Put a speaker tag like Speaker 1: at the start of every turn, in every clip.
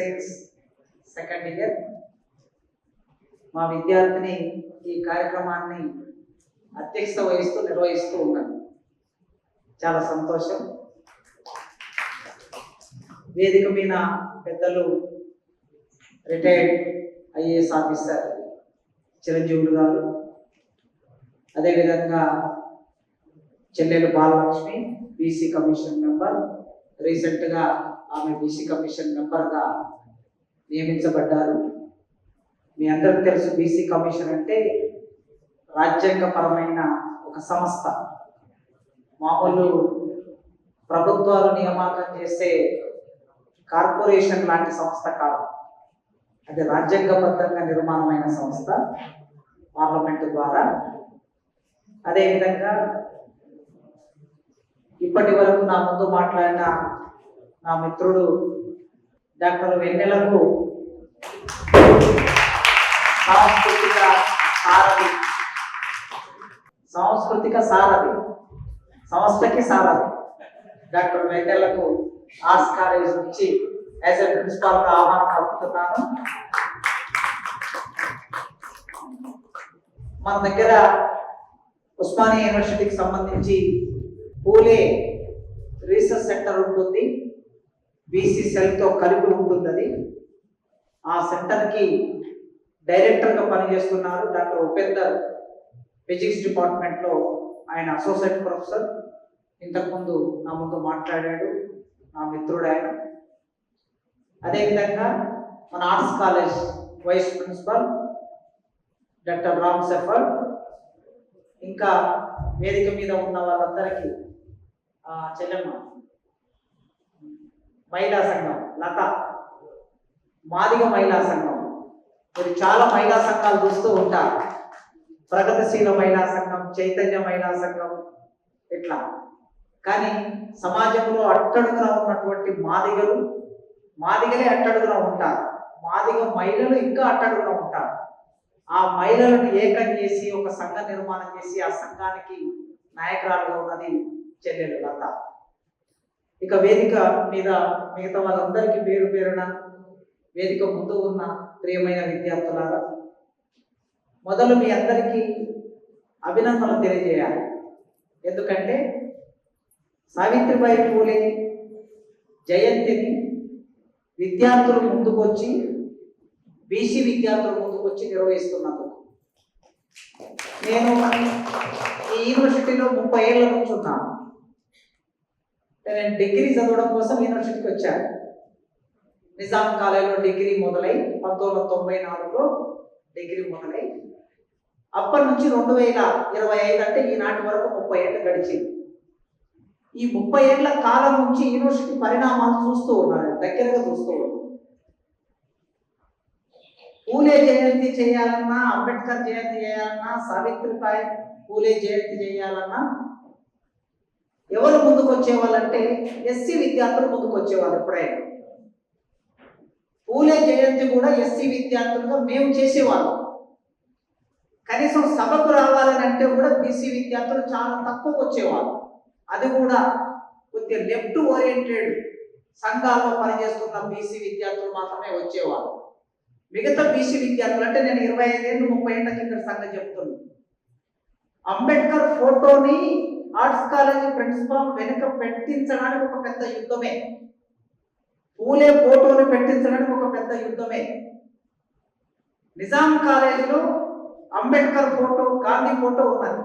Speaker 1: Science second year. మా విద్యార్థిని ఈ కార్యక్రమాన్ని అధ్యక్షత వహిస్తూ నిర్వహిస్తూ ఉన్నాను. చాలా సంతోషం. వేదిక మీద పెద్దలు రిటైర్డ్ ఐఏఎస్ ఆఫీసర్ చిరంజీవులు గారు అదేవిధంగా చెల్లెలు బాలలక్ష్మి బీసీ కమిషన్ మెంబర్ రీసెంట్గా ఆమె బీసీ కమిషన్ మెంబర్గా నియమించబడ్డారు. మీ అందరికి తెలుసు బీసీ కమిషన్ అంటే రాజ్యాంగపరమైన ఒక సంస్థ. మామూలు ప్రభుత్వాలు నియామకం చేసే కార్పొరేషన్ లాంటి సంస్థ కాదు. అది రాజ్యాంగబద్ధంగా నిర్మాణమైన సంస్థ పార్లమెంటు ద్వారా. అదేవిధంగా ఇప్పటి వరకు నా ముందు మాట్లాడిన నా మిత్రుడు డాక్టర్ వెన్నెలకు సాంస్కృతిక సారథి. సాంస్కృతిక సారథి. సంస్థకి సారథి. డాక్టర్ వెన్నెలకు ఆర్ట్స్ కాలేజ్ నుంచి యాజ్ ఎ ప్రిన్సిపాల్గా ఆహ్వానం పలుకుతున్నాను. మన దగ్గర ఉస్మానియా యూనివర్సిటీకి సంబంధించి పూలే రీసెర్చ్ సెంటర్ ఉంటుంది. బీసీ సెల్తో కలిపి ఉంటుంది ఆ సెంటర్కి డైరెక్టర్గా పనిచేస్తున్నారు. డాక్టర్ ఉపేందర్ ఫిజిక్స్ డిపార్ట్మెంట్లో ఆయన అసోసియేట్ ప్రొఫెసర్ ఇంతకుముందు నా ముందు మాట్లాడాడు. నా మిత్రుడు ఆయన. అదేవిధంగా మన arts college vice principal doctor Ram Seifert. ఇంకా వేదిక మీద ఉన్న వాళ్ళందరికీ ఆ, చెల్లెమ్మ మహిళా సంఘం లత మాదిగ మహిళా సంఘం. మీరు చాలా మహిళా సంఘాలు చూస్తూ ఉంటారు. ప్రగతిశీల మహిళా సంఘం చైతన్య మహిళా సంఘం ఇట్లా. కానీ సమాజంలో అట్టడుగున ఉన్నటువంటి మాదిగలు మాదిగలే అట్టడుగున ఉంటారు. మాదిగ మహిళలు ఇంకా అట్టడుగున ఉంటారు. ఆ మహిళలను ఏకం చేసి ఒక సంఘ నిర్మాణం చేసి ఆ సంఘానికి నాయకురాలుగా ఉన్నది చెల్లెలు లత. ఇక వేదిక మీద మిగతా వాళ్ళందరికీ పేరు పేరున వేదిక ముందు ఉన్న ప్రియమైన విద్యార్థులారా మొదలు మీ అందరికీ అభినందనలు తెలియజేయాలి. ఎందుకంటే సావిత్రిబాయి పూలే జయంతిని విద్యార్థులు ముందుకొచ్చి బీసీ విద్యార్థులు ముందుకొచ్చి నిర్వహిస్తున్నారు. నేను ఈ యూనివర్సిటీలో ముప్పై ఏళ్ళ నుంచి ఉన్నాను నేను డిగ్రీ చదవడం కోసం యూనివర్సిటీకి వచ్చాను. నిజాం కాలేజీలో డిగ్రీ మొదలై పంతొమ్మిది వందల తొంభై నాలుగులో డిగ్రీ మొదలై అప్పటి నుంచి రెండు వేల ఇరవై ఐదు అంటే ఈనాటి వరకు ముప్పై ఏళ్ళు గడిచింది. ఈ ముప్పై ఏళ్ళ కాలం నుంచి యూనివర్సిటీ పరిణామాలు చూస్తూ ఉన్నాను దగ్గరగా చూస్తూ ఉన్నాను పూలే జయంతి చేయాలన్నా అంబేద్కర్ జయంతి చేయాలన్నా సావిత్రిబాయి పూలే జయంతి చేయాలన్నా ఎవరు ముందుకు వచ్చేవాళ్ళంటే ఎస్సీ విద్యార్థులు ముందుకు వచ్చేవాళ్ళు ఎప్పుడైనా. పూలే జయంతి కూడా ఎస్సీ విద్యార్థులుగా మేము చేసేవాళ్ళం. కనీసం సభకు రావాలని అంటే కూడా బీసీ విద్యార్థులు చాలా తక్కువకు వచ్చేవాళ్ళు. అది కూడా కొద్దిగా లెఫ్ట్ ఓరియంటెడ్ సంఘాల్లో పనిచేస్తున్న బీసీ విద్యార్థులు మాత్రమే వచ్చేవాళ్ళు మిగతా బీసీ విద్యార్థులు అంటే నేను ఇరవై ఐదేళ్ళు ముప్పై ఏళ్ళ కింద సంగతి చెప్తున్నాను అంబేద్కర్ ఫోటోని ఆర్ట్స్ కాలేజీ ప్రిన్సిపాల్ వెనుక పెట్టించడానికి ఒక పెద్ద యుద్ధమే. పూలే ఫోటోను పెట్టించడానికి ఒక పెద్ద యుద్ధమే. నిజాం కాలేజీలో అంబేద్కర్ ఫోటో గాంధీ ఫోటో ఉన్నది.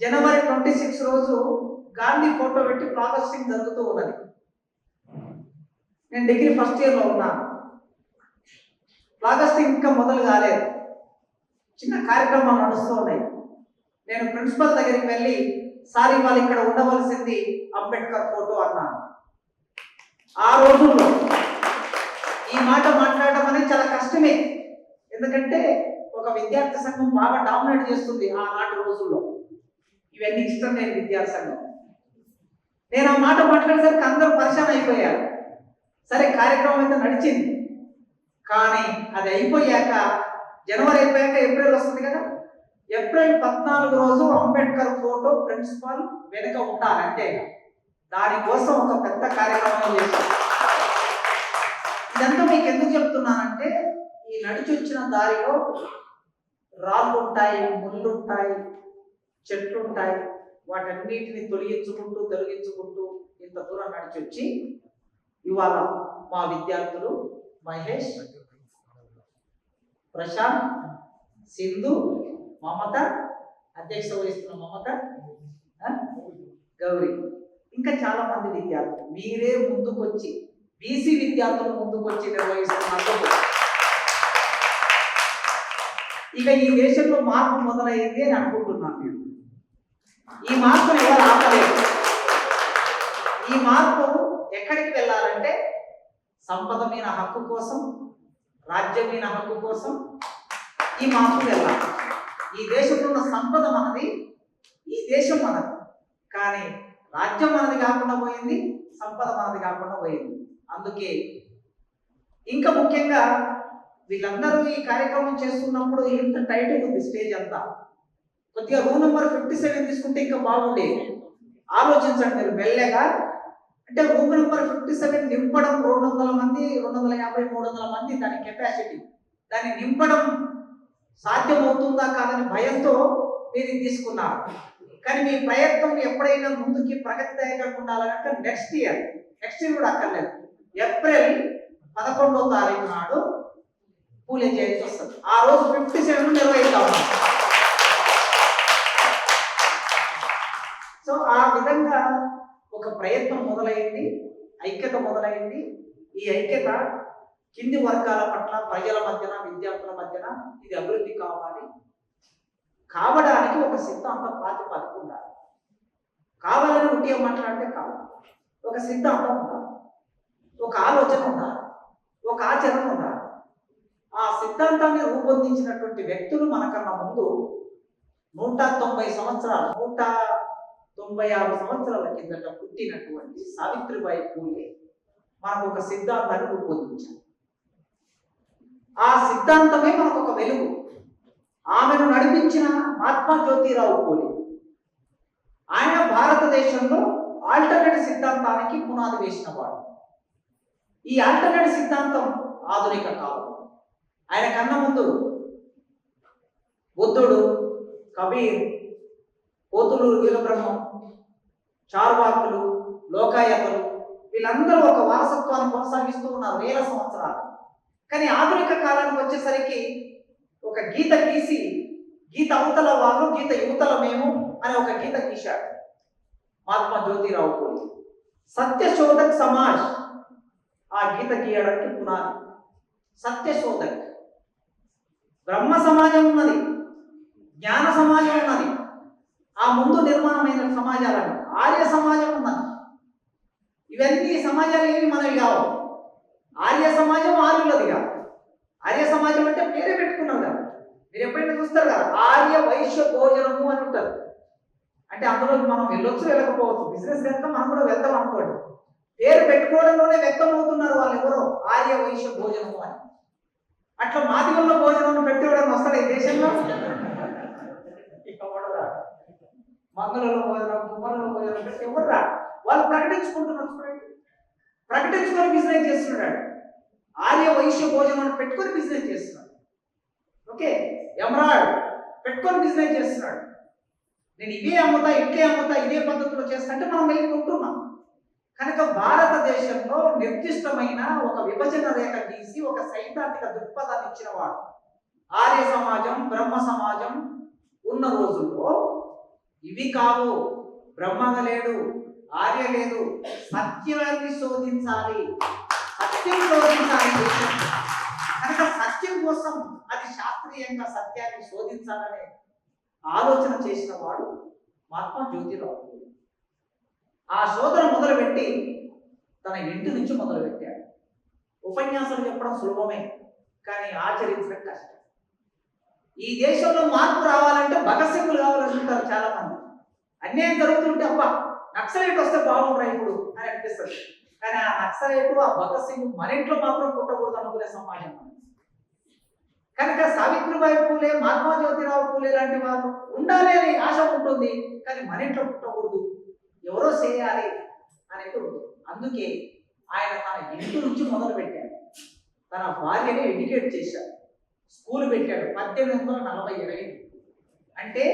Speaker 1: జనవరి ట్వంటీ సిక్స్ రోజు గాంధీ ఫోటో పెట్టి ప్రాసెసింగ్ జరుగుతూ ఉన్నది. నేను డిగ్రీ ఫస్ట్ ఇయర్లో ఉన్నాను ప్రాగస్టింగ్ ఇంకా మొదలు కాలేదు. చిన్న కార్యక్రమాలు నడుస్తూ ఉన్నాయి. నేను ప్రిన్సిపల్ దగ్గరికి వెళ్ళి సార్ వాళ్ళు ఇక్కడ ఉండవలసింది అంబేద్కర్ ఫోటో అన్నాను. ఆ రోజుల్లో ఈ మాట మాట్లాడడం అనేది చాలా కష్టమే. ఎందుకంటే ఒక విద్యార్థి సంఘం బాగా డామినేట్ చేస్తుంది ఆనాటి రోజుల్లో. ఇవన్నీ ఇష్టం లేని విద్యార్థి సంఘం. నేను ఆ మాట మాట్లాడేసరికి అందరూ పరిశాన్ అయిపోయారు. సరే కార్యక్రమం అయితే నడిచింది. కానీ అది అయిపోయాక జనవరి అయిపోయాక ఏప్రిల్ వస్తుంది కదా. ఏప్రిల్ పద్నాలుగు రోజు అంబేద్కర్ ఫోటో ప్రిన్సిపాల్ వెనుక ఉండాలి అంతే దానికోసం ఒక పెద్ద కార్యక్రమం చేశాం ఇదంతా మీకు ఎందుకు చెప్తున్నానంటే ఈ నడిచి వచ్చిన దారిలో రాళ్ళు ఉంటాయి ముళ్ళు ఉంటాయి చెట్లు ఉంటాయి. వాటన్నిటిని తొలగించుకుంటూ తొలగించుకుంటూ ఇంత దూరం నడిచి వచ్చి ఇవాళ మా విద్యార్థులు మహేష్ ప్రశాంత్ సింధు మమత అధ్యక్ష వహిస్తున్న మమత గౌరీ. ఇంకా చాలా మంది విద్యార్థులు. మీరే ముందుకొచ్చి బీసీ విద్యార్థులు ముందుకొచ్చి నిర్వహిస్తున్నారు ఇక ఈ దేశంలో మార్పు మొదలైంది అని అనుకుంటున్నాను నేను. ఈ మార్పును ఎవరు ఆపలేదు. ఈ మార్పు ఎక్కడికి వెళ్ళాలంటే సంపద మీద హక్కు కోసం రాజ్యం మీద హక్కు కోసం ఈ మార్పు వెళ్ళాలి. ఈ దేశంలో ఉన్న సంపద మనది ఈ దేశం మనది. కానీ రాజ్యం మనది కాకుండా పోయింది సంపద మనది కాకుండా పోయింది. అందుకే ఇంకా ముఖ్యంగా వీళ్ళందరూ ఈ కార్యక్రమం చేస్తున్నప్పుడు ఇంత టైట్ ఉంది స్టేజ్ అంతా. కొద్దిగా రూమ్ నెంబర్ ఫిఫ్టీ సెవెన్ తీసుకుంటే ఇంకా బాగుండేది ఆలోచించండి మీరు మెల్లగా. అంటే రూమ్ నెంబర్ ఫిఫ్టీ సెవెన్ నింపడం రెండు వందల మంది రెండు వందల యాభై మూడు వందల మంది దాని కెపాసిటీ దాన్ని నింపడం సాధ్యమవుతుందా కాదని భయంతో మీరు తీసుకున్నారు. కానీ మీ ప్రయత్నం ఎప్పుడైనా ముందుకి ప్రగతిదాయకంగా ఉండాలంటే నెక్స్ట్ ఇయర్ నెక్స్ట్ ఇయర్ కూడా అక్కర్లేదు. ఏప్రిల్ పదకొండో తారీఖు నాడు పూలే చేయాల్సి వస్తుంది. ఆ రోజు ఫిఫ్టీ సెవెన్ నిర్వహిస్తా సో ఆ విధంగా ఒక ప్రయత్నం మొదలైంది ఐక్యత మొదలైంది. ఈ ఐక్యత కింది వర్గాల పట్ల ప్రజల మధ్యన విద్యార్థుల మధ్యన ఇది అభివృద్ధి కావాలి. కావడానికి ఒక సిద్ధాంతం ప్రాతిపదిక ఉండాలి కావాలని ఉంటే మాట్లాడితే కాదు. ఒక సిద్ధాంతం ఉండాలి. ఒక ఆలోచన ఉండాలి. ఒక ఆచరణ ఉండాలి. ఆ సిద్ధాంతాన్ని రూపొందించినటువంటి వ్యక్తులు మనకన్నా ముందు నూట తొంభై సంవత్సరాలు నూట తొంభై ఆరు సంవత్సరాల కిందట పుట్టినటువంటి సావిత్రిబాయి పూలే మనకు ఒక సిద్ధాంతాన్ని రూపొందించారు. ఆ సిద్ధాంతమే మనకు ఒక వెలుగు. ఆమెను నడిపించిన మహాత్మా జ్యోతిరావు పూలే. ఆయన భారతదేశంలో ఆల్టర్నేట్ సిద్ధాంతానికి పునాది వేసిన వాడు ఈ ఆల్టర్నేట్ సిద్ధాంతం ఆధునిక కాలం. ఆయన కన్నా ముందు బుద్ధుడు కబీర్ పోతులూరు వీరబ్రహ్మం చార్వాకులు లోకాయతలు వీళ్ళందరూ ఒక వారసత్వాన్ని కొనసాగిస్తూ ఉన్నారు వేల సంవత్సరాలు. కానీ ఆధునిక కాలానికి వచ్చేసరికి ఒక గీత గీసి గీత అవతల వాళ్ళు గీత యువతల మేము అని ఒక గీత గీశాడు. మహాత్మా జ్యోతిరావు పూలే సత్యశోధక్ సమాజ్. ఆ గీత గీయడానికి పునాది. సత్యశోధక్. బ్రహ్మ సమాజం ఉన్నది. జ్ఞాన సమాజం ఉన్నది. ఆ ముందు నిర్మాణమైన సమాజాలను ఆర్య సమాజం ఉన్నది. ఇవన్నీ సమాజాలు ఏవి మనవి కావు. ఆర్య సమాజం ఆర్యులది ఆర్య సమాజం అంటే పేరే పెట్టుకున్నాం కదా. మీరు ఎప్పుడైనా చూస్తారు కదా ఆర్య వైశ్య భోజనము అని ఉంటారు అంటే అందులో మనం వెళ్ళొచ్చు వెళ్ళకపోవచ్చు. బిజినెస్ కనుక మనం కూడా వెళ్తాం అనుకోండి. పేరు పెట్టుకోవడంలోనే వ్యక్తం అవుతున్నారు వాళ్ళు ఎవరో ఆర్య వైశ్య భోజనము అని. అట్లా మాదిగల్లో భోజనం పెట్టేవాడని వస్తాడు ఈ దేశంలో? మంగళంలో భోజనం కుమ్మరంలో భోజనం పెట్టి ఎవరు రా వాళ్ళు ప్రకటించుకుంటున్నారు చూడండి. ప్రకటించుకొని బిజినెస్ చేస్తున్నాడు ఆర్య వైశ్య భోజనం పెట్టుకొని బిజినెస్ చేస్తున్నాడు. ఓకే ఎమరాల్డ్ పెట్టుకొని బిజినెస్ చేస్తున్నాడు. నేను ఇవే అమ్ముతా ఇట్లే అమ్ముతా ఇదే పద్ధతిలో చేస్తా అంటే మనం వెళ్ళి కొంటున్నాం. కనుక భారతదేశంలో నిర్దిష్టమైన ఒక విభజన రేఖ గీసి ఒక సైద్ధాంతిక దృక్పథాన్ని ఇచ్చినవాడు ఆర్య సమాజం బ్రహ్మ సమాజం ఉన్న రోజుల్లో ఇవి కావు. బ్రహ్మగా లేడు ఆర్య లేదు. సత్యాన్ని శోధించాలి. సత్యం శోధించాలని కనుక సత్యం కోసం అది శాస్త్రీయంగా సత్యాన్ని శోధించాలనే ఆలోచన చేసిన వాడు మహాత్మా జ్యోతిరావు. ఆ శోధన మొదలుపెట్టి తన ఇంటి నుంచి మొదలుపెట్టాడు. ఉపన్యాసం చెప్పడం సులభమే కానీ ఆచరించడం కష్టం. ఈ దేశంలో మార్పు రావాలంటే భగత్ సింగ్లు కావాలనుకుంటారు చాలా మంది అన్యాయం జరుగుతుంటే అబ్బా నక్సలైట్ వస్తే బాగుండ్రా ఇప్పుడు అని అనిపిస్తుంది. కానీ ఆ నక్సలైట్ ఆ భగత్ సింగ్ మన ఇంట్లో మాత్రం పుట్టకూడదు అనుకునే సమాజం కనుక సావిత్రిబాయి పూలే మహాత్మా జ్యోతిరావు పూలే లాంటి వాళ్ళు ఉండాలి అని ఆశ ఉంటుంది కానీ మన ఇంట్లో పుట్టకూడదు. ఎవరో చేయాలి అనేది అందుకే ఆయన తన ఇంటి నుంచి మొదలు పెట్టాడు. తన భార్యని ఎడ్యుకేట్ చేశాడు. స్కూల్ పెట్టాడు పద్దెనిమిది వందల నలభై ఎనిమిది అంటే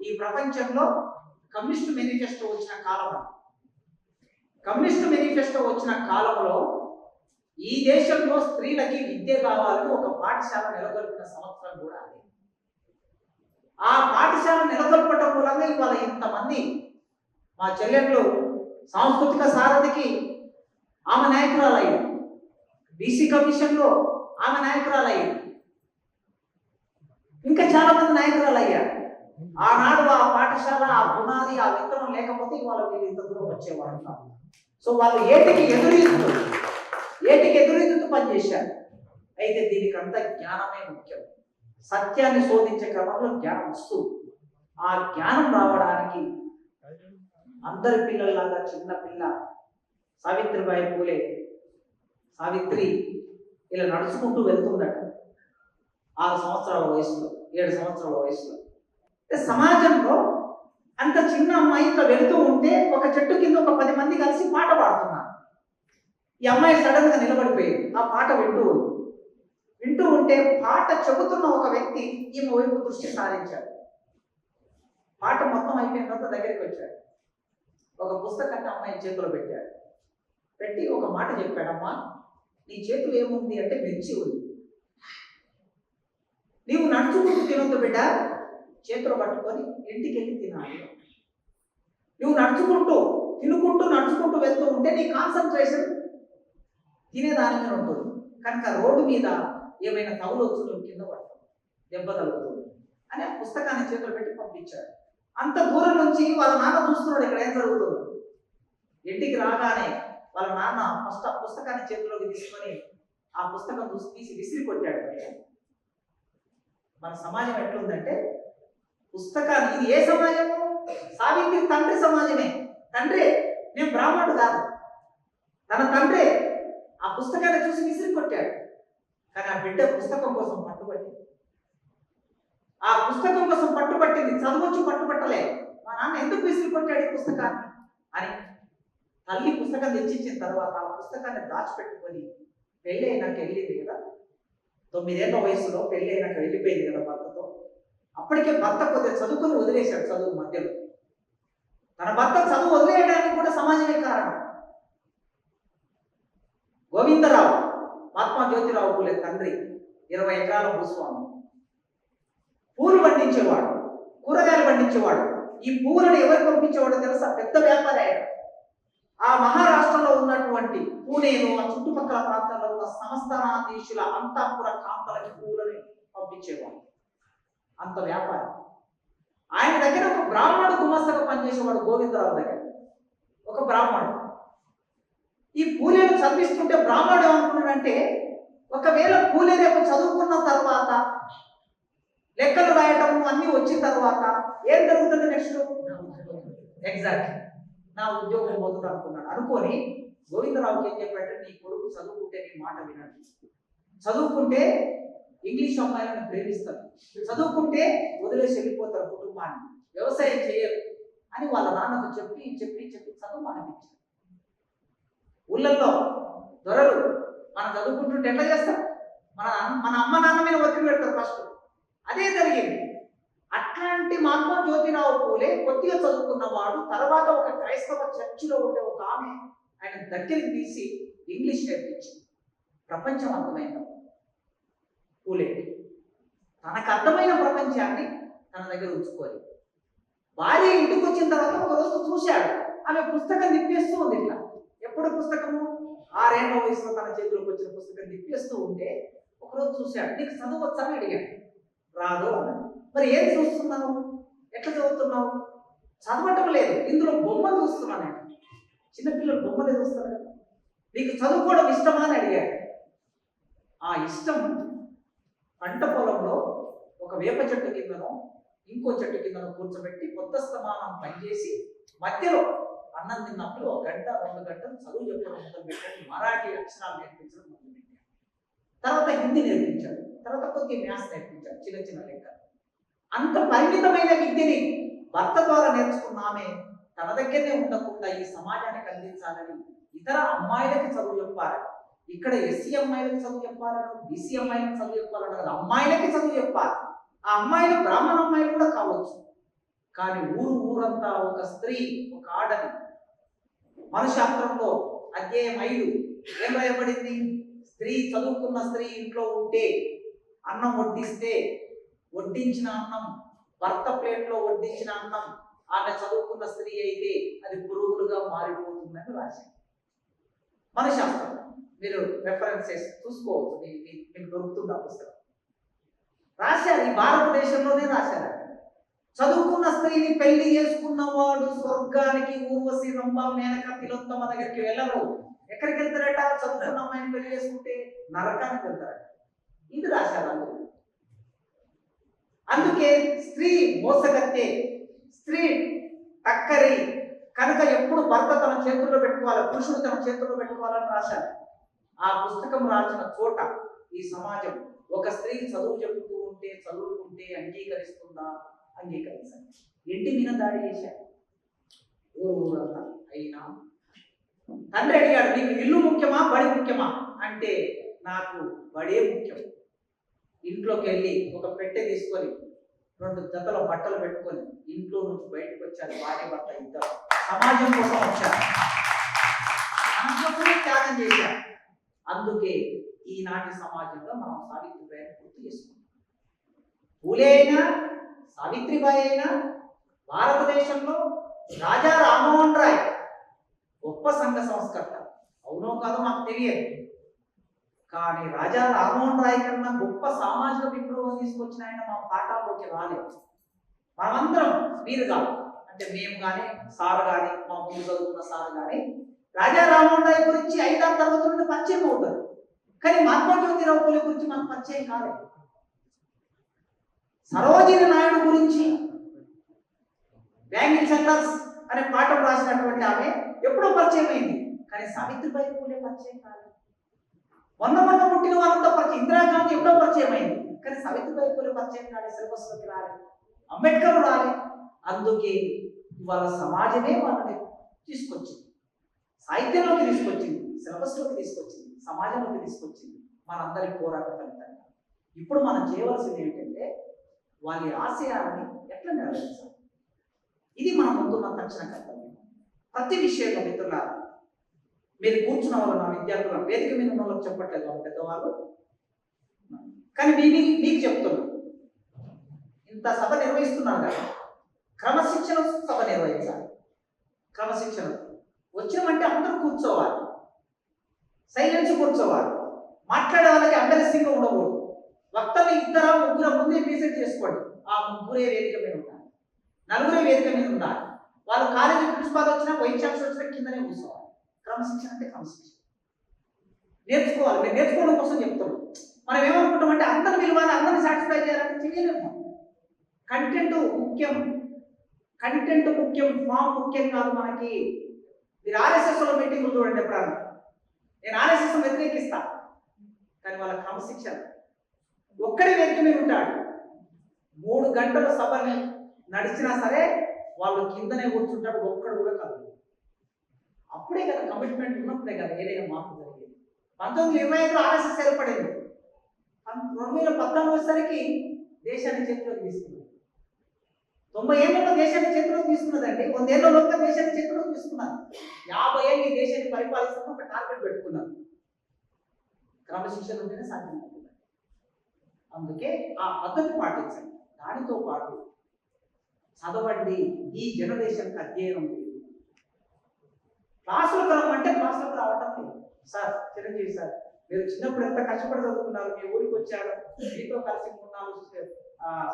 Speaker 1: ఈ ప్రపంచంలో కమ్యూనిస్ట్ మేనిఫెస్టో వచ్చిన కాలం అది. కమ్యూనిస్ట్ మేనిఫెస్టో వచ్చిన కాలంలో ఈ దేశంలో స్త్రీలకి విద్య కావాలని ఒక పాఠశాల నెలకొల్పిన సంవత్సరం కూడా అదే. ఆ పాఠశాల నెలకొల్పటం మూలంగా ఇవాళ ఇంతమంది మా చెల్లెళ్ళు సాంస్కృతిక సారథికి ఆమె నాయకురాలయ్యింది బీసీ కమిషన్లో ఆమె నాయకురాలయ్యింది ఇంకా చాలా మంది నాయకురాలయ్యారు. ఆనాడు ఆ పాఠశాల ఆ పునాది ఆ విత్తనం లేకపోతే ఇవాళ వీళ్ళు ఇంత దూరం వచ్చేవాళ్ళు కాదు. సో వాళ్ళు ఏటికి ఎదురీదుతూ ఏటికి ఎదురీదుతూ పనిచేశారు అయితే దీనికి అంత జ్ఞానమే ముఖ్యం. సత్యాన్ని శోధించే క్రమంలో జ్ఞానం వస్తుంది ఆ జ్ఞానం రావడానికి అందరి పిల్లల్లాగా చిన్న పిల్ల సావిత్రిబాయి పూలే సావిత్రి ఇలా నడుచుకుంటూ వెళ్తుందట. ఆరు సంవత్సరాల వయసులో ఏడు సంవత్సరాల వయసులో. సమాజంలో అంత చిన్న అమ్మాయి ఇట్లా వెళుతూ ఉంటే ఒక చెట్టు కింద ఒక పది మంది కలిసి పాట పాడుతున్నారు. ఈ అమ్మాయి సడన్గా నిలబడిపోయి ఆ పాట వింటూ వింటూ ఉంటే పాట చెబుతున్న ఒక వ్యక్తి ఈమె వైపు దృష్టి సారించాడు. పాట మొత్తం అయిపోయిన తర్వాత దగ్గరికి వచ్చాడు. ఒక పుస్తకాన్ని అమ్మాయి చేతిలో పెట్టాడు. పెట్టి ఒక మాట చెప్పాడమ్మా నీ చేతులు ఏముంది అంటే మిర్చి ఉంది. నీవు నడుచుకుంటూ తినొద్దు బిడ్డ చేతులు పట్టుకొని ఇంటికి వెళ్ళి తినాలి. నువ్వు నడుచుకుంటూ తినుకుంటూ నడుచుకుంటూ వెళ్తూ ఉంటే నీ కాన్సన్ట్రేషన్ తినేదాని మీద ఉంటుంది. కనుక రోడ్డు మీద ఏమైనా తగులు వచ్చి నువ్వు కింద పడతావు. దెబ్బ తగులుతుంది అని ఆ పుస్తకాన్ని చేతులు పెట్టి పంపించాడు. అంత దూరం నుంచి వాళ్ళ నాన్న చూస్తున్నాడు ఇక్కడ ఏం జరుగుతుందో. ఇంటికి రాగానే వాళ్ళ నాన్న ఫస్ట్ ఆ పుస్తకాన్ని చేతిలోకి తీసుకొని ఆ పుస్తకం చూసి తీసి విసిరి కొట్టాడు. మన సమాజం ఎట్లుందంటే పుస్తకాన్ని ఇది ఏ సమాజము? సావిత్రి తండ్రి సమాజమే. తండ్రి నేను బ్రాహ్మణుడు కాదు. తన తండ్రి ఆ పుస్తకాన్ని చూసి విసిరి కొట్టాడు కానీ ఆ బిడ్డ పుస్తకం కోసం పట్టుబట్టింది. ఆ పుస్తకం కోసం పట్టుబట్టింది. చదవచ్చు పట్టుబట్టలే. మా నాన్న ఎందుకు విసిరి కొట్టాడు ఈ పుస్తకాన్ని? అని తల్లి పుస్తకం తెచ్చిచ్చిన తర్వాత ఆ పుస్తకాన్ని దాచిపెట్టుకొని పెళ్ళి అయినాక వెళ్ళింది కదా. తొమ్మిదేళ్ళ వయసులో పెళ్ళి అయినాక వెళ్ళిపోయింది కదా భర్తతో అప్పటికే భర్త కొద్దిగా చదువుకొని వదిలేశాడు చదువు మధ్యలో. తన భర్త చదువు వదిలేయడానికి కూడా సమాజమే కారణం. గోవిందరావు మహాత్మా జ్యోతిరావు పూలే తండ్రి ఇరవై ఎకరాల భూస్వామి. పూలు పండించేవాడు కూరగాయలు పండించేవాడు. ఈ పూలను ఎవరు పంపించేవాడో తెలుసా? పెద్ద వ్యాపారి ఆయన ఆ మహారాష్ట్రలో ఉన్నటువంటి పూణేను ఆ చుట్టుపక్కల ప్రాంతాల్లో ఉన్న సంస్థానాధీశుల అంతఃపుర కాంతలకి పూలని పంపించేవాడు. అంత వ్యాపారం. ఆయన దగ్గర ఒక బ్రాహ్మణుడు గుమస్తగా పనిచేసేవాడు గోవిందరావు దగ్గర. ఒక బ్రాహ్మణుడు. ఈ పూలేను చదివిస్తుంటే బ్రాహ్మణుడు ఏమనుకున్నాడంటే ఒకవేళ పూలే రేపు చదువుకున్న తర్వాత లెక్కలు రాయటము అన్నీ వచ్చిన తర్వాత ఏం జరుగుతుంది నెక్స్ట్? ఎగ్జాక్ట్ నా ఉద్యోగం పోతుంది అనుకున్నాడు. అనుకొని గోవిందరావుకి ఏం చెప్పాడంటే నీ కొడుకు చదువుకుంటే నీ మాట వినండి. చదువుకుంటే ఇంగ్లీష్ అమ్మాయిలను ప్రేమిస్తారు. చదువుకుంటే వదిలేసి వెళ్ళిపోతారు కుటుంబాన్ని. వ్యవసాయం చేయరు అని వాళ్ళ నాన్నకు చెప్పి చెప్పి చెప్పి చదువు మానిపించారు ఊళ్ళల్లో దొరలు మనం చదువుకుంటుంటే ఎట్లా చేస్తారు? మన మన అమ్మ నాన్న మీద ఒత్తిడి పెడతారు ఫస్ట్ అదే జరిగింది. అట్లాంటి మహాత్మా జ్యోతిరావు పూలే కొద్దిగా చదువుకున్నవాడు తర్వాత ఒక క్రైస్తవ చర్చిలో ఉండే ఒక ఆమె ఆయన దగ్గరికి తీసి ఇంగ్లీష్ నేర్పించింది. ప్రపంచం అర్థమైంది. పూలే తనకు అర్థమైన ప్రపంచాన్ని తన దగ్గర ఉంచుకోవాలి భార్య ఇంటికి వచ్చిన తర్వాత ఒక రోజు చూశాడు. ఆమె పుస్తకం తిప్పేస్తూ ఉంది ఇట్లా. ఎప్పుడు పుస్తకము? ఆరేళ్ళ వయసులో తన చేతిలోకి వచ్చిన పుస్తకం తిప్పేస్తూ ఉంటే ఒకరోజు చూశాడు. నీకు చదువు అడిగాడు. రాదు అన్నాడు. మరి ఏం చూస్తున్నావు? ఎట్లా చదువుతున్నావు? చదవటం లేదు. ఇందులో బొమ్మలు చూస్తున్నాను చిన్నపిల్లలు బొమ్మలే చూస్తారు కదా. నీకు చదువుకోవడం ఇష్టమా అని అడిగాడు. ఆ ఇష్టం పంట పొలంలో ఒక వేప చెట్టు కిందను ఇంకో చెట్టు కిందను కూర్చోబెట్టి కొత్త స్థమానం పనిచేసి మధ్యలో అన్నం తిన్నప్పుడు ఒక గంట రెండు గంటలు చదువు చెప్పడం మొదలు మరాఠీ అక్షరాలు నేర్పించడం మొదలు తర్వాత హిందీ నేర్పించాడు తర్వాత కొద్ది మ్యాథ్స్ నేర్పించాడు చిన్న చిన్న లెక్క అంత పరిమితమైన విద్యని భర్త ద్వారా నేర్చుకున్నామే తన దగ్గరనే ఉండకుండా ఈ సమాజానికి అందించాలని ఇతర అమ్మాయిలకి చదువు చెప్పాలి ఇక్కడ ఎస్సీ అమ్మాయిలకు చదువు చెప్పాలను బీసీ అమ్మాయిలకు చదువు చెప్పాలను కదా అమ్మాయిలకి చదువు చెప్పాలి. ఆ అమ్మాయిలు బ్రాహ్మణ అమ్మాయిలు కూడా కావచ్చు. కానీ ఊరు ఊరంతా ఒక స్త్రీ ఒక ఆడది. మనశాస్త్రంలో అధ్యాయం ఐదు ఏం రాయబడింది? స్త్రీ చదువుకున్న స్త్రీ ఇంట్లో ఉంటే అన్నం వడ్డిస్తే వడ్డించిన అన్నం భర్త ప్లేట్లో వడ్డించిన అన్నం ఆమె చదువుకున్న స్త్రీ అయితే అది పురుగులుగా మారిపోతుందని రాశారు. మన శాస్త్రం మీరు రెఫరెన్స్ చేసి చూసుకోవచ్చు. మీకు దొరుకుతుంది ఆ పుస్తకం? రాశారు. ఈ భారతదేశంలోనే రాశారు. చదువుకున్న స్త్రీని పెళ్ళి చేసుకున్నవాడు స్వర్గానికి ఊర్వశి రంభ మేనక తిలోత్తమ దగ్గరికి వెళ్ళరు. ఎక్కడికి వెళ్తారట? చదువుకున్న అమ్మాయిని పెళ్ళి చేసుకుంటే నరకానికి వెళ్తారట. ఇది రాశారు అందులో. అందుకే స్త్రీ మోసగత్తే స్త్రీ టక్కరి కనుక ఎప్పుడు భర్త తన చేతుల్లో పెట్టుకోవాలి పురుషుడు తన చేతుల్లో పెట్టుకోవాలని రాశారు. ఆ పుస్తకం రాసిన చోట ఈ సమాజం ఒక స్త్రీ చదువు చెబుతూ ఉంటే చదువుకుంటే అంగీకరిస్తుందా? అంగీకరించాలి ఇంటి మీద దాడి చేశారు? ఊరు ఊరంతా. అయినా తండ్రి అడిగాడు నీకు ఇల్లు ముఖ్యమా? బడి ముఖ్యమా? అంటే నాకు బడే ముఖ్యం. ఇంట్లోకి వెళ్ళి ఒక పెట్టె తీసుకొని రెండు జతల బట్టలు పెట్టుకొని ఇంట్లో నుంచి బయటకు వచ్చారు భార్య భర్త ఇద్దరు. సమాజం కోసం వచ్చారు. త్యాగం చేశారు. అందుకే ఈనాటి సమాజంలో మనం సావిత్రిబాయిని గుర్తు చేసుకుంటాం. పూలే అయినా సావిత్రిబాయి అయినా భారతదేశంలో రాజా రామ్మోహన్ రాయ్ గొప్ప సంఘ సంస్కర్త. అవునో కాదో మాకు తెలియదు. కానీ రాజా రామ్మోహన్ రాయ్ కన్నా గొప్ప సామాజిక విప్లవం తీసుకొచ్చిన ఆయన మా పాఠాల్లోకి రాలేదు. మనమందరం మీరు కాదు అంటే మేము కానీ సార్ కానీ మా ముందు చదువుకున్న సార్ కానీ రాజా రామ్మోహన్ రాయ్ గురించి ఐదారు తరగతుల నుండి పరిచయం అవుతారు. కానీ మహాత్మా జ్యోతిరావు పూలే గురించి మనకు పరిచయం కాలేదు. సరోజిని నాయుడు గురించి బ్యాంగిల్ సెంటర్స్ అనే పాట రాసినటువంటి ఆమె ఎప్పుడో పరిచయం అయింది. కానీ సావిత్రిబాయి పూలే పరిచయం కాలేదు. మొన్న మొన్న పుట్టిన వాళ్ళంతా పరిచయం ఇందిరాగాంధీ ఎప్పుడో పరిచయం అయింది. కానీ సావిత్రిబాయి పూలే పరిచయం కాలేదు సిలబస్ రాలేదు. అంబేద్కర్ రాలే. అందుకే వాళ్ళ సమాజమే వాళ్ళని తీసుకొచ్చింది. విద్యలోకి తీసుకొచ్చింది సిలబస్లోకి తీసుకొచ్చింది సమాజంలోకి తీసుకొచ్చింది మనందరి పోరాట ఫలితంగా. ఇప్పుడు మనం చేయవలసింది ఏంటంటే వాళ్ళ ఆశయాలని ఎట్లా నెరవేర్చాలి? ఇది మన ముందున్న తక్షణ కర్తవ్యం. ప్రతి విషయంలో మిత్రులారా మీరు కూర్చున్న వాళ్ళు నా విద్యార్థులు వేదిక మీద ఉన్న వాళ్ళకి చెప్పట్లేదు వాళ్ళ పెద్దవాళ్ళు. కానీ మీ మీకు చెప్తున్నా. ఇంత సభ నిర్వహిస్తున్నాను కదా క్రమశిక్షణ సభ నిర్వహించాలి. క్రమశిక్షణ. వచ్చినామంటే అందరూ కూర్చోవాలి. సైలెన్స్ కూర్చోవాలి. మాట్లాడే వాళ్ళకి ఉండకూడదు వక్తలు ఇద్దరు ముగ్గురు ముందే రీసెట్ చేసుకోండి. ఆ ముగ్గురే వేదిక మీద ఉండాలి. నలుగురే వేదిక మీద ఉండాలి. వాళ్ళు కాలేజీ ప్రిన్సిపాల్ వచ్చినా వైస్ ఛాన్సలర్ వచ్చినా కిందనే కూర్చోవాలి. క్రమశిక్షణ అంటే క్రమశిక్షణ. నేర్చుకోవాలి. మీరు నేర్చుకోవడం కోసం చెప్తున్నాం మనం ఏమనుకుంటామంటే అందరిని పిలవాలి అందరిని సాటిస్ఫై చేయాలంటే చేయలేము కంటెంట్ ముఖ్యం. కంటెంట్ ముఖ్యం. ఫామ్ ముఖ్యం కాదు మనకి. మీరు ఆర్ఎస్ఎస్లో మీటింగ్లు చూడండి ఎప్పుడన్నా. నేను ఆర్ఎస్ఎస్ వ్యతిరేకిస్తా. కానీ వాళ్ళ క్రమశిక్షణ. ఒక్కడే వ్యక్తి మీద ఉంటాడు మూడు గంటల సభని నడిచినా సరే వాళ్ళు కిందనే కూర్చుంటాడు ఒక్కడు కూడా కాదు. అప్పుడే కదా కమిట్మెంట్ ఉన్నప్పుడే కదా ఏదైనా మార్పు జరిగింది. పంతొమ్మిది ఇరవై ఐదులో ఆర్ఎస్ఎస్ ఏర్పడింది. రెండు వేల పద్నాలుగు వచ్చేసరికి దేశాన్ని చేతిలోకి తీసుకుంది తొంభై ఏళ్ళలో దేశాన్ని చేతిలో తీసుకున్నదండి. వందేళ్ళలోగా దేశాన్ని చేతిలో తీసుకున్నారు. యాభై ఏళ్ళు ఈ దేశాన్ని పరిపాలిస్తాం ఒక టార్గెట్ పెట్టుకున్నారు. క్రమశిక్షణ ఉంటేనే సాధ్యం అందుకే ఆ పద్ధతి పాటించండి. దానితో పాటు చదవండి. ఈ జనరేషన్కి అధ్యయనం లేదు క్లాసులకు రమ్మంటే క్లాసులకు రావటం లేదు. సార్ చిరంజీవి సార్ మీరు చిన్నప్పుడు ఎంత కష్టపడి చదువుకున్నారు? మీ ఊరికి వచ్చారు. మీతో కలిసి మూడు నాలుగు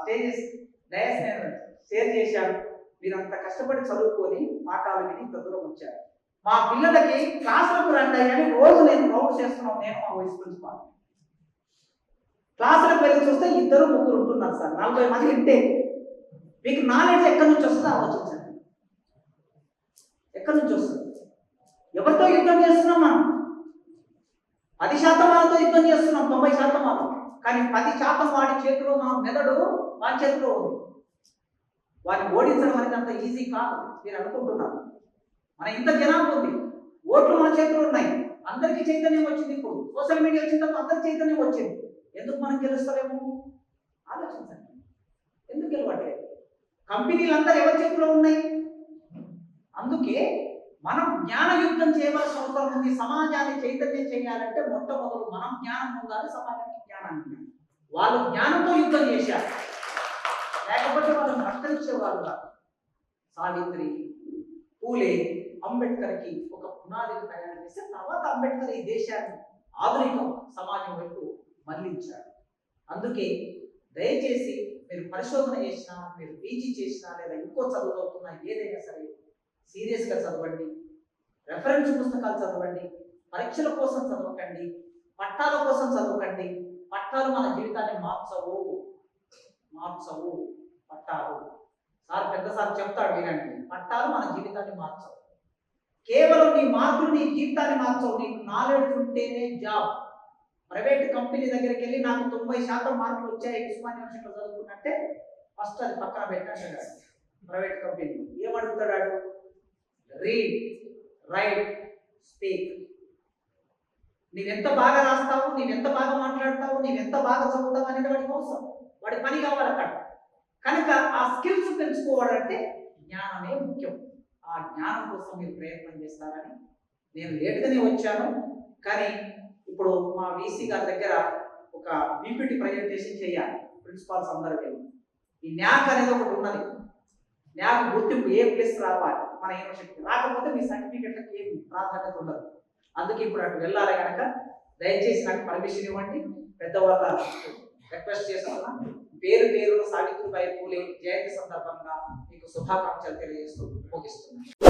Speaker 1: స్టేజెస్ డయస్ నేను షేర్ చేశాను మీరు అంత కష్టపడి చదువుకొని పాఠాలు విని ఇంత దూరం వచ్చారు. మా పిల్లలకి క్లాసులకు రండి అని రోజు నేను ప్రౌడ్ చేస్తున్నాం నేను మా వైస్ ప్రిన్సిపాల్ క్లాసులకు వెళ్ళి చూస్తే ఇద్దరు ముగ్గురు ఉంటున్నారు సార్. నలభై మంది ఇంటే మీకు నాలెడ్జ్ ఎక్కడి నుంచి వస్తుందో ఆలోచించండి. ఎక్కడి నుంచి వస్తుంది? ఎవరితో యుద్ధం చేస్తున్నాం మనం? పది శాతం వాళ్ళతో యుద్ధం చేస్తున్నాం తొంభై శాతం వాళ్ళు కానీ పది శాతం వాడి చేతిలో మన మెదడు వాడి చేతిలో ఉంది. వారిని ఓడించడం అనేది అంత ఈజీ కాదు మీరు అనుకుంటున్నారు. మన ఇంత జనాభా ఉంది. ఓట్లు మన చేతిలో ఉన్నాయి. అందరికీ చైతన్యం వచ్చింది ఇప్పుడు. సోషల్ మీడియా వచ్చిన తర్వాత అందరికి చైతన్యం వచ్చింది. ఎందుకు మనం గెలుస్తలేము ఆలోచించండి. ఎందుకు గెలవట్లేదు? కంపెనీలు అందరూ ఎవరి చేతిలో ఉన్నాయి? అందుకే మనం జ్ఞానయుద్ధం చేయవలసిన అవసరం ఉంది. సమాజాన్ని చైతన్యం చేయాలంటే మొట్టమొదలు మనం జ్ఞానం పొందాలి సమాజానికి జ్ఞానాన్ని వాళ్ళు జ్ఞానంతో యుద్ధం చేశారు. లేకపోతే వాళ్ళు నష్టించేవాళ్ళు కాదు సావిత్రి పూలే అంబేద్కర్కి ఒక పునాదిని తయారు చేసి తర్వాత అంబేద్కర్ ఈ దేశాన్ని ఆధునిక సమాజం వైపు మళ్ళించాడు. అందుకే దయచేసి మీరు పరిశోధన చేసినా మీరు పీజీ చేసినా లేదా ఇంకో చదువుతున్నా ఏదైనా సరే సీరియస్గా చదవండి రెఫరెన్స్ పుస్తకాలు చదవండి పరీక్షల కోసం చదవకండి పట్టాల కోసం చదవకండి పట్టాలు మన జీవితాన్ని మార్చవు మార్చవు. పట్టాలు సార్ పెద్దసారి చెప్తాడు వినండి పట్టాలు మన జీవితాన్ని మార్చవు. కేవలం నీ మార్కులు నీ జీవితాన్ని మార్చవు. నీకు నాలెడ్జ్ ఉంటేనే జాబ్ ప్రైవేట్ కంపెనీ దగ్గరికి వెళ్ళి నాకు తొంభై శాతం మార్కులు వచ్చాయి ఉస్మాన్ యూనివర్సిటీలో చదువుకున్నట్టే ఫస్ట్ అది పక్కన పెట్టాడు. Private company. ఏమడుగుతాడు read write speak నీవెంత బాగా రాస్తావు? ఎంత బాగా మాట్లాడతావు? నీవెంత బాగా చదువుతావు అనేది వాడికి అవసరం వాడి పని కావాలి అక్కడ. కనుక ఆ స్కిల్స్ పెంచుకోవాలంటే జ్ఞానమే ముఖ్యం. ఆ జ్ఞానం కోసం మీరు ప్రయత్నం చేస్తారని నేను లేటుగానే వచ్చాను. కానీ ఇప్పుడు మా వీసీ గారి దగ్గర ఒక పీపీటీ ప్రజెంటేషన్ చేయాలి. ప్రిన్సిపాల్స్ అందరికీ. ఈ న్యాక్ అనేది ఒకటి ఉన్నది. న్యాక్ గుర్తింపు ఏ ప్లేస్ రావాలి? మన యూనివర్సిటీ రాకపోతే మీ సర్టిఫికెట్లకు ఏం ప్రాధాన్యత ఉండదు. అందుకే ఇప్పుడు అటు వెళ్ళాలి కనుక దయచేసి నాకు పర్మిషన్ ఇవ్వండి. పెద్దవాళ్ళ రిక్వెస్ట్ చేస్తున్నా పేరు పేరు సావిత్రిబాయి పూలే జయంతి సందర్భంగా మీకు శుభాకాంక్షలు తెలియజేస్తూ ముగిస్తున్నాను.